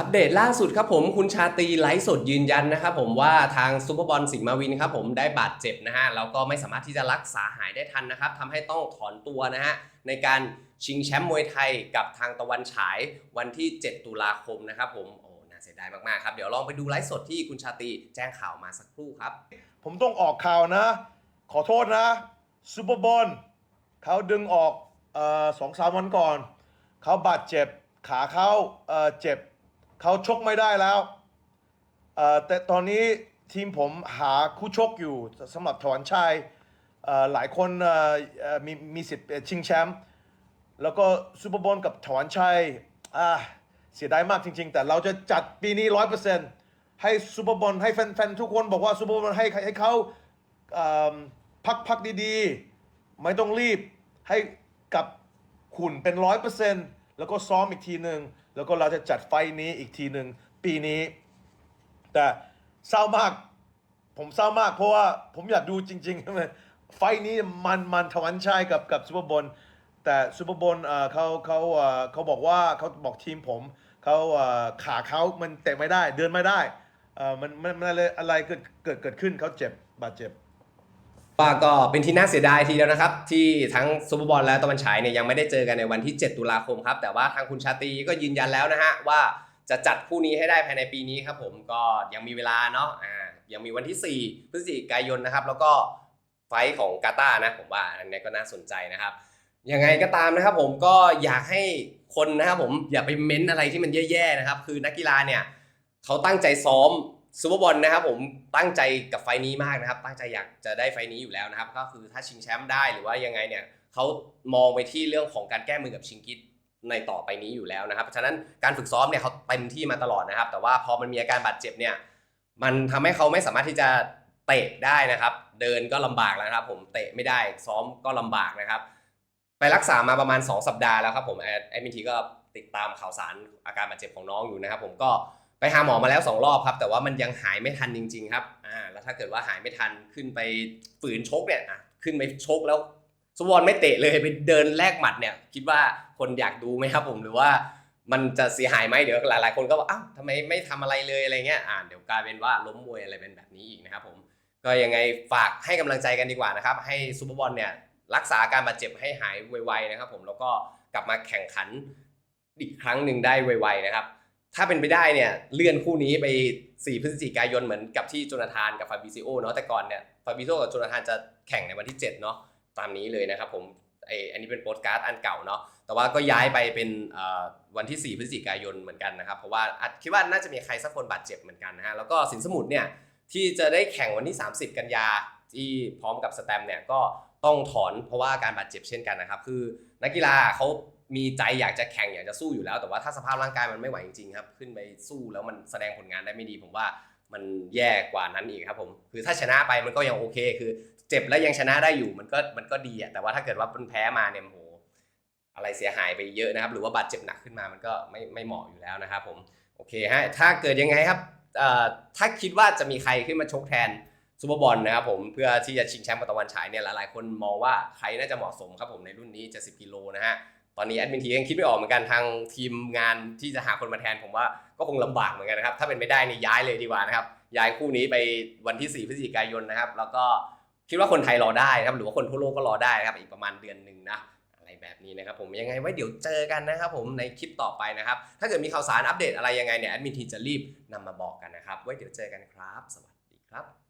อัปเดตล่าสุดครับผมคุณชาตรีไลฟ์สดยืนยันนะครับผมว่าทางซูเปอร์บอลสิงห์มาวินครับผมได้บาดเจ็บนะฮะแล้วก็ไม่สามารถที่จะรักษาหายได้ทันนะครับทำให้ต้องถอนตัวนะฮะในการชิงแชมป์มวยไทยกับทางตะวันฉายวันที่ 7 ตุลาคมนะครับผมโอ้น่าเสียดายมากๆครับ เดี๋ยวลองไปดูไลฟ์สดที่คุณชาตีแจ้งข่าวมาสักครู่ครับ ผมต้องออกข่าวนะ ขอโทษนะซูเปอร์บอลเขาดึงออกเอ่อสองสามวันก่อนเขาบาดเจ็บขาเขาเอ่อเจ็บ เขาชกไม่ได้แล้วเอ่อแต่ตอนนี้ทีมผมหาคู่ชกอยู่สำหรับถอนชัยเอ่อหลายคนเอ่อมีมีสิทธิ์ชิงแชมป์แล้วก็ซูเปอร์บอลกับถอนชัยอ่าเสียดายมากจริง ๆ แต่เราจะจัดปีนี้ร้อยเปอร์เซ็นต์ให้ซูเปอร์บอลให้แฟนๆทุกคนบอกว่าซูเปอร์บอลให้ให้เขาพักพักดีๆ ไม่ต้องรีบให้กลับขุนเป็นร้อยเปอร์เซ็นต์แล้วก็ซ้อมอีกทีหนึ่ง แล้วก็เราจะจัดไฟนี้อีกทีหนึ่งปีนี้ แต่เศร้ามาก ผมเศร้ามากเพราะว่าผมอยากดูจริงๆไฟท์นี้มันมันทวันชัยกับกับซูเปอร์บอลแต่ซูเปอร์บอลเขาเขาเขาบอกว่าเขาบอกทีมผมเขาขาเขามันเตะไม่ได้เดินไม่ได้มันมันมันอะไรอะไรเกิดเกิดเกิดขึ้นเขาเจ็บบาดเจ็บ ว่าก็เป็นที่น่าเสียดายทีเดียวนะครับ ที่ทั้งซูเปอร์บอลและตะวันฉายเนี่ยยังไม่ได้เจอกันในวันที่ 7 ตุลาคมครับ แต่ว่าทางคุณชาตรีก็ยืนยันแล้วนะฮะว่าจะจัดคู่นี้ให้ได้ภายในปีนี้ครับผมก็ยังมีเวลาเนาะอ่ายังมีวันที่ 4 พฤศจิกายนนะครับ แล้วก็ไฟท์ของกาตาร์นะผมว่าอันนี้ก็น่าสนใจนะครับยังไงก็ตามนะครับผมก็อยากให้คนนะครับผมอย่าไปเม้นอะไรที่มันแย่ๆนะครับ คือนักกีฬาเนี่ยเขาตั้งใจซ้อม ซูเปอร์บอลนะครับผมตั้งใจกับไฟนี้มากนะครับ ตั้งใจอยากจะได้ไฟนี้อยู่แล้วนะครับ ก็คือถ้าชิงแชมป์ได้หรือว่ายังไงเนี่ยเขามองไปที่เรื่องของการแก้มือกับชิงกิตในต่อไปนี้อยู่แล้วนะครับ ฉะนั้นการฝึกซ้อมเนี่ยเขาเต็มที่มาตลอดนะครับ แต่ว่าพอมันมีอาการบาดเจ็บเนี่ยมันทำให้เขาไม่สามารถที่จะเตะได้นะครับ เดินก็ลำบากแล้วนะครับ ผมเตะไม่ได้ซ้อมก็ลำบากนะครับ ไปรักษามาประมาณ 2 สัปดาห์แล้วครับผมแอดแอดมินทีก็ติดตามข่าวสารอาการบาดเจ็บของน้องอยู่นะครับ ผมก็ ไปหาหมอมาแล้ว 2 รอบครับ แต่ว่ามันยังหายไม่ทันจริง ๆ ครับอ่าแล้วถ้าเกิดว่าหายไม่ทันขึ้นไปฝืนชกเนี่ยอะขึ้นไปชกแล้วสวอนไม่เตะเลยไปเดินแลกหมัดเนี่ย คิดว่าคนอยากดูไหมครับผมหรือว่ามันจะเสียหายไหมเดี๋ยวหลายๆ คนก็บอกอ้าวทำไมไม่ทำอะไรเลยอะไรเงี้ยอ่าเดี๋ยวกลายเป็นว่าล้มมวยอะไรเป็นแบบนี้อีกนะครับผมก็ยังไงฝากให้กำลังใจกันดีกว่านะครับ ให้ซูเปอร์บอลเนี่ยรักษาอาการบาดเจ็บให้หายไวๆนะครับ ผมแล้วก็กลับมาแข่งขันอีกครั้งหนึ่งได้ไวๆนะครับ ถ้าเป็นไปได้เนี่ยเลื่อนคู่นี้ไป 4 พฤศจิกายนเหมือนกับที่โจนาธานกับฟาบิซิโอเนาะแต่ก่อนเนี่ยฟาบิซิโอกับโจนาธานจะแข่งในวันที่7เนาะตามนี้เลยนะครับผมไออันนี้เป็นโปสการ์ดอันเก่าเนาะแต่ว่าก็ย้ายไปเป็นวันที่ 4 พฤศจิกายนเหมือนกันนะครับเพราะว่าคิดว่าน่าจะมีใครสักคนบาดเจ็บเหมือนกันนะฮะแล้วก็สินสมุทรเนี่ยที่จะได้แข่งวันที่ 30 กันยาที่พร้อมกับสแตมเนี่ยก็ต้องถอนเพราะว่าการบาดเจ็บเช่นกันนะครับคือนักกีฬาเขา มีใจอยากจะแข่งอยากจะสู้อยู่แล้ว แต่ว่าถ้าสภาพร่างกายมันไม่ไหวจริงๆครับ ขึ้นไปสู้แล้วมันแสดงผลงานได้ไม่ดี ผมว่ามันแย่กว่านั้นอีกครับผม คือถ้าชนะไปมันก็ยังโอเค คือเจ็บแล้วยังชนะได้อยู่มันก็มันก็ดีอะแต่ว่าถ้าเกิดว่ามันแพ้มาเนี่ยโอ้โหอะไรเสียหายไปเยอะนะครับ หรือว่าบาดเจ็บหนักขึ้นมามันก็ไม่ไม่เหมาะอยู่แล้วนะครับผม โอเคฮะ ถ้าเกิดยังไงครับถ้าคิดว่าจะมีใครขึ้นมาชกแทนซูเปอร์บอลนะครับผมเพื่อที่จะชิงแชมป์ตะวันฉายเนี่ยหลายๆคนมองว่าใครน่าจะเหมาะสมครับผมในรุ่นนี้จะ10กิโลนะฮะ อนนี้แอดมินทียังคิดไม่ออกเหมือนกันทางทีมงานที่จะหาคนมาแทนผมว่าก็คงลำบากเหมือนกันนะครับ ถ้าเป็นไม่ได้นี่ย้ายเลยดีกว่านะครับ ย้ายคู่นี้ไปวันที่ 4 พฤศจิกายนนะครับ แล้วก็คิดว่าคนไทยรอได้นะครับ หรือว่าคนทั่วโลกก็รอได้ครับ อีกประมาณเดือนหนึ่งนะอะไรแบบนี้นะครับผมยังไงไว้เดี๋ยวเจอกันนะครับผมในคลิปต่อไปนะครับ ถ้าเกิดมีข่าวสารอัปเดตอะไรยังไงเนี่ยแอดมินทีจะรีบนำมาบอกกันนะครับ ไว้เดี๋ยวเจอกันครับ สวัสดีครับ